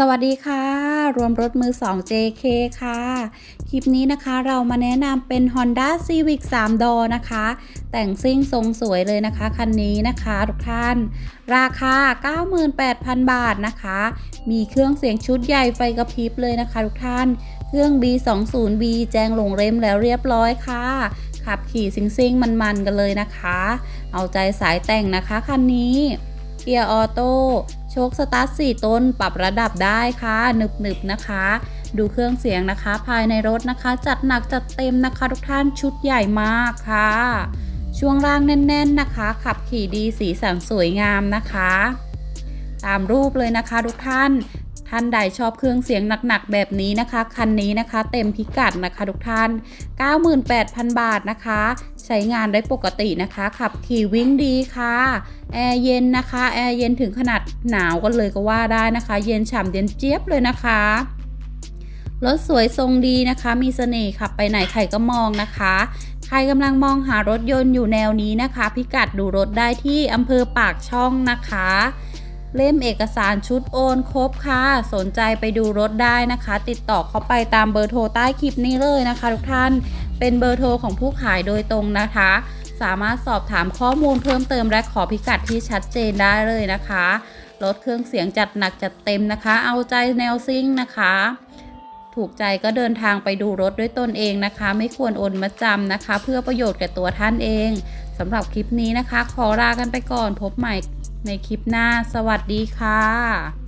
สวัสดีค่ะ รวมรถมือ 2 JK ค่ะ คลิปนี้นะคะเรามาแนะนำเป็น Honda Civic 3 ดอนะคะ แต่งซิ่งทรงสวยเลยนะคะ คันนี้นะคะทุกท่าน ราคา 98,000 บาทนะคะ มีเครื่องเสียงชุดใหญ่ไฟกระพริบเลยนะคะทุกท่าน เครื่อง B20B แจ้งลงเร็มแล้วเรียบร้อยค่ะ ขับขี่ซิ่งซิ่งๆมันๆกันเลยนะคะ เอาใจสายแต่งนะคะคันนี้เกียร์ออโต้ โชคสตาร์ท4ต้นปรับระดับได้ค่ะหนึบๆนะคะ ดูเครื่องเสียงนะคะ ภายในรถนะคะ จัดหนักจัดเต็มนะคะ ทุกท่านชุดใหญ่มากค่ะ ช่วงล่างแน่น ๆนะคะ ขับขี่ดีสีสันสวยงามนะคะ ตามรูปเลยนะคะ ทุกท่านท่านใดชอบเครื่องเสียงหนักๆแบบนี้นะคะ คันนี้นะคะ เต็มพิกัดนะคะทุกท่าน 98,000 บาทนะคะ ใช้งานได้ปกตินะคะ ขับขี่วิ่งดีค่ะ แอร์เย็นนะคะ แอร์เย็นถึงขนาดหนาวกันเลยก็ว่าได้นะคะ เย็นฉ่ำเย็นเจี๊ยบเลยนะคะ รถสวยทรงดีนะคะ มีเสน่ห์ขับไปไหนใครก็มองนะคะ ใครกำลังมองหารถยนต์อยู่แนวนี้นะคะ พิกัดดูรถได้ที่อำเภอปากช่องนะคะเล่มเอกสารชุดโอนครบค่ะ สนใจไปดูรถได้นะคะ ติดต่อเข้าไปตามเบอร์โทรใต้คลิปนี้เลยนะคะทุกท่าน เป็นเบอร์โทรของผู้ขายโดยตรงนะคะ สามารถสอบถามข้อมูลเพิ่มเติมและขอพิกัดที่ชัดเจนได้เลยนะคะรถเครื่องเสียงจัดหนักจัดเต็มนะคะ เอาใจแนวซิ่งนะคะ ถูกใจก็เดินทางไปดูรถด้วยตนเองนะคะ ไม่ควรโอนมาจำนะคะ เพื่อประโยชน์แก่ตัวท่านเองสำหรับคลิปนี้นะคะ ขอลากันไปก่อนพบใหม่ในคลิปหน้า สวัสดีค่ะ